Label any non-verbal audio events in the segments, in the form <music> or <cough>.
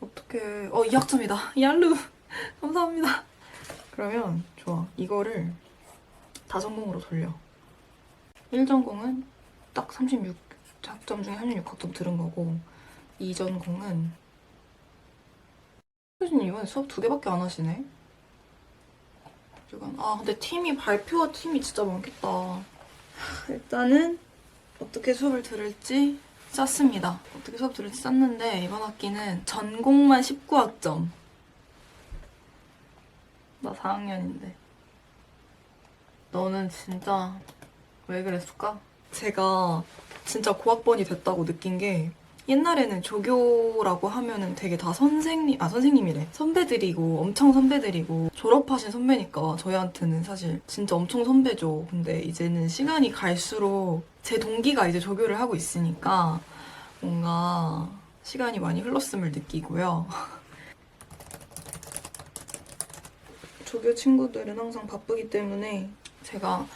어떻게 어 2학점이다. 얄루. <laughs> 감사합니다. 그러면 좋아. 이거를 다전공으로 돌려. 1전공은 딱 36 학점 중에 36학점 들은 거고 2전공은 교수님 이번에 수업 두 개밖에 안 하시네 이건 아 근데 팀이 발표와 팀이 진짜 많겠다 일단은 어떻게 수업을 들을지 짰습니다. 어떻게 수업 들을지 짰는데 이번 학기는 전공만 19학점. 나 4학년인데. 너는 진짜 왜 그랬을까? 제가 진짜 고학번이 됐다고 느낀 게 옛날에는 조교라고 하면은 되게 다 선생님, 아 선생님이래. 선배들이고 엄청 선배들이고 졸업하신 선배니까 저희한테는 사실 진짜 엄청 선배죠. 근데 이제는 시간이 갈수록 제 동기가 이제 조교를 하고 있으니까 뭔가 시간이 많이 흘렀음을 느끼고요. <laughs> 조교 친구들은 항상 바쁘기 때문에 제가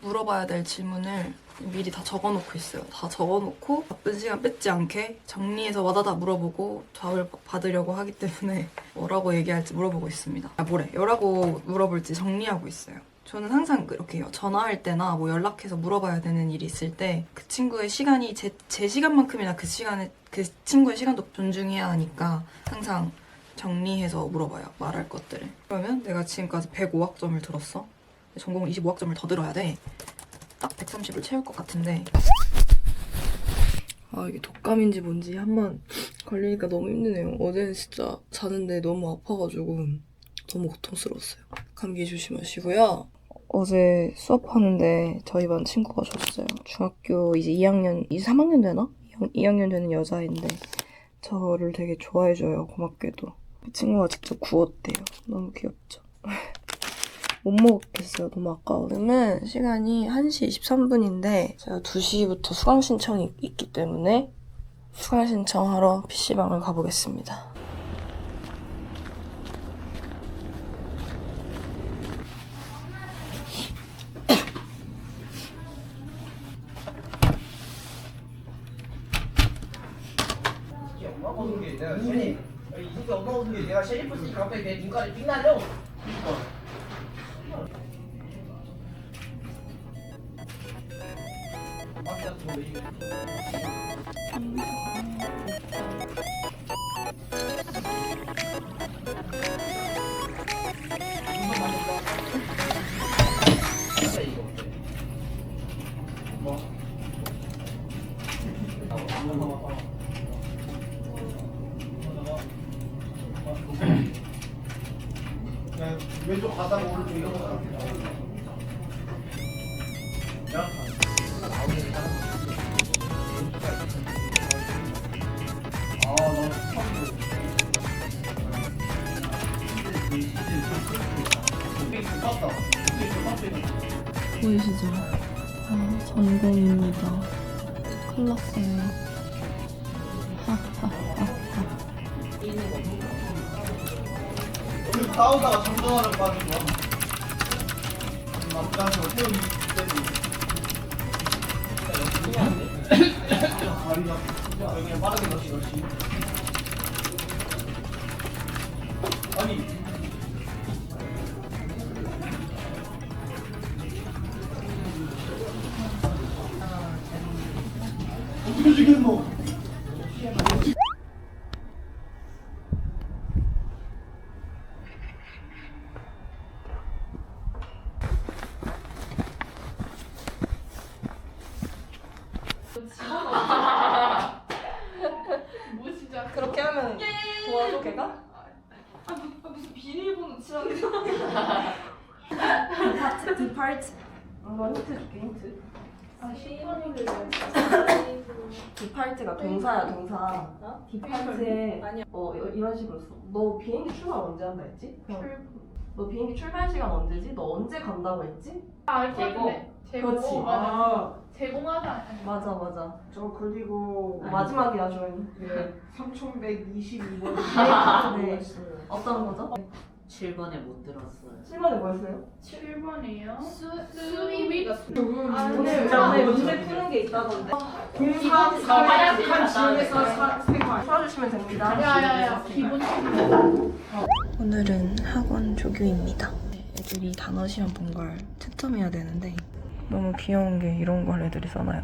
물어봐야 될 질문을 미리 다 적어놓고 있어요. 다 적어놓고 바쁜 시간 뺏지 않게 정리해서 와다다 물어보고 답을 받으려고 하기 때문에 <laughs> 뭐라고 얘기할지 물어보고 있습니다. 아, 뭐래? 뭐라고 물어볼지 정리하고 있어요. 저는 항상 그렇게 해요. 전화할 때나 뭐 연락해서 물어봐야 되는 일이 있을 때 그 친구의 시간이 제, 제 시간만큼이나 그 시간에 그 친구의 시간도 존중해야 하니까 항상 정리해서 물어봐요. 말할 것들을. 그러면 내가 지금까지 105학점을 들었어. 전공 25학점을 더 들어야 돼. 딱 130을 채울 것 같은데. 아 이게 독감인지 뭔지 한 번 걸리니까 너무 힘드네요. 어제는 진짜 자는데 너무 아파가지고 너무 고통스러웠어요. 감기 조심하시고요. 어제 수업하는데 저희 반 친구가 줬어요. 중학교 이제 2학년, 이제 3학년 되나? 2학년 되는 여자인데 저를 되게 좋아해줘요. 고맙게도. 그 친구가 직접 구웠대요. 너무 귀엽죠. <laughs> 못 먹겠어요. 너무 아까워. 지금은 시간이 1시 23분인데 제가 2시부터 수강 신청이 있기 때문에 수강 신청하러 PC방을 가보겠습니다. 내가 셰리프 쓰니까 갑자기 내 눈깔이 빛나려 왼쪽 가다가 오른쪽 이런 거 같아. 아, 보이시죠? 아, 전공입니다. 큰일 났어요. 싸우다가 정정하는 빠지고 남자한테 태우기 때문에 그렇게 하면 도와줘, 걔가? 파트, 디파트. 한번 힌트 줄게, 힌트. 디파트가 동사야, 동사. 디파트에 어 이- 이런 식으로 써. 너 비행기 출발 언제 한다 했지? 너 비행기 출발 시간 언제지? 너 언제 간다고 했지? 제공. 그렇지. 제공. 맞아. 아 않아요. 맞아, 맞아. 저 그리고 마지막이야, 조인. <laughs> 네, 3122번 네. 어떤 거죠? 7번에 못 들었어요. 7번에 뭐였어요? 7번이요? 수, 수입이가 수. 아, 네, 진짜 오늘 문제 푸는 게 있다던데. 공사 사약한 지역에서 생활 풀어주시면 됩니다. 야야야 기본 오늘은 학원 조교입니다. 애들이 단어 시험 본 걸 채점해야 되는데 너무 귀여운 게 이런 걸 애들이 써놔요.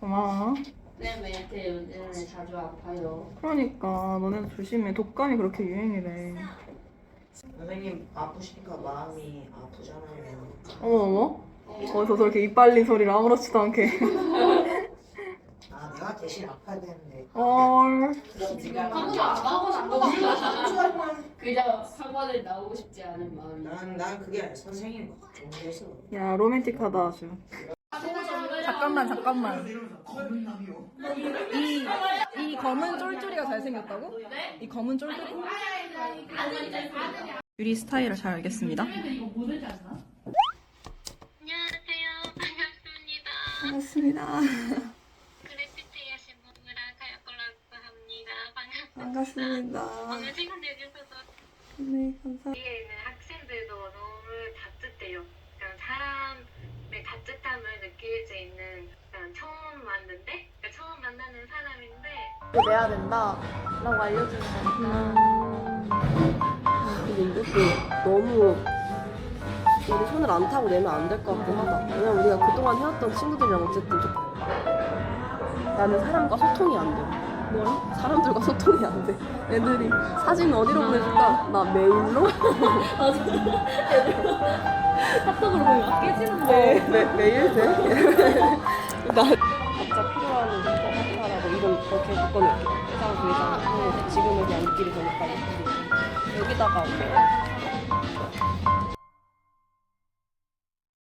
고마워. 쌤 애한테 요즘에 자주 아파요. 그러니까 너네도 조심해. 독감이 그렇게 유행이래. 선생님 아프시니까 마음이 아프잖아요. 어머 어머. 어디서 저렇게 입 벌린 소리를 아무렇지도 않게. 아 내가 대신 아파야 되는데. 헐. 아무도 안 <laughs> 그냥 학원을 나오고 싶지 않은 마음이. 난, 난 그게 아니라 선생님이 걱정돼서. 야 로맨틱하다 아주. 잠깐만 잠깐만. 이, 이 검은 쫄쫄이가 잘생겼다고? 이 검은 쫄쫄이? 유리 스타일을 잘 알겠습니다. 안녕하세요. 반갑습니다. 반갑습니다. 그래피티 하신 분이랑 가요콜라고 합니다. 반갑습니다. 반갑습니다. 오늘 시간 내주셔서 네 감사합니다. 뒤에 학생들도 너무 따뜻해요. 그러니까 따뜻함을 느낄 수 있는 그러니까 처음 왔는데 그러니까 처음 만나는 사람인데 내야 된다 라고 알려주는 거니까 근데 이것도 너무 우리 손을 안 타고 내면 안 될 것 같긴 하다. 왜냐면 우리가 그동안 해왔던 친구들이랑 어쨌든 좀 나는 사람과 소통이 안 돼. 뭐라? 사람들과 소통이 안 돼. 애들이 사진 어디로 보내줄까? 나 메일로? <laughs> <laughs> 카톡으로 보면 깨지는데. 매, 매일 돼? <laughs> 나 각자 필요한 것 같아라고 이름 이렇게 묶어놓을게. 회장, 부회장. 지금은 그냥 우리끼리 보니까 여기다가